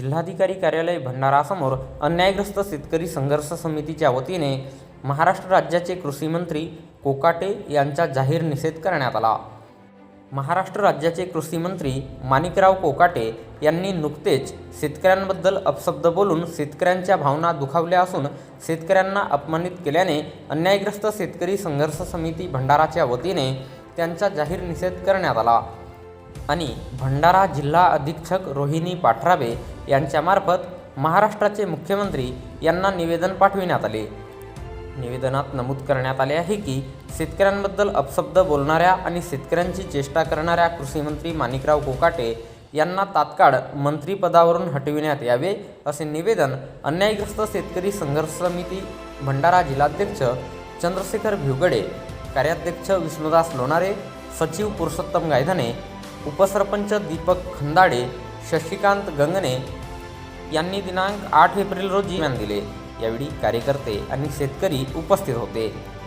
जिल्हाधिकारी कार्यालय भंडारासमोर अन्यायग्रस्त शेतकरी संघर्ष समितीच्या वतीने महाराष्ट्र राज्याचे कृषीमंत्री कोकाटे यांचा जाहीर निषेध करण्यात आला. महाराष्ट्र राज्याचे कृषीमंत्री माणिकराव कोकाटे यांनी नुकतेच शेतकऱ्यांबद्दल अपशब्द बोलून शेतकऱ्यांच्या भावना दुखावल्या असून शेतकऱ्यांना अपमानित केल्याने अन्यायग्रस्त शेतकरी संघर्ष समिती भंडाराच्या वतीने त्यांचा जाहीर निषेध करण्यात आला. आणि भंडारा जिल्हा अधीक्षक रोहिणी पाठराबे यांच्यामार्फत महाराष्ट्राचे मुख्यमंत्री यांना निवेदन पाठविण्यात आले. निवेदनात नमूद करण्यात आले आहे की शेतकऱ्यांबद्दल अपशब्द बोलणाऱ्या आणि शेतकऱ्यांची चेष्टा करणाऱ्या कृषीमंत्री माणिकराव कोकाटे यांना तात्काळ मंत्रिपदावरून हटविण्यात यावे असे निवेदन अन्यायग्रस्त शेतकरी संघर्ष समिती भंडारा जिल्हाध्यक्ष चंद्रशेखर भिवगडे कार्याध्यक्ष विष्णुदास लोणारे सचिव पुरुषोत्तम गायधने उपसरपंच दीपक खंदाडे शशिकांत गंगणे यांनी दिनांक आठ एप्रिल रोजी दिले. यावेळी कार्यकर्ते आणि शेतकरी उपस्थित होते.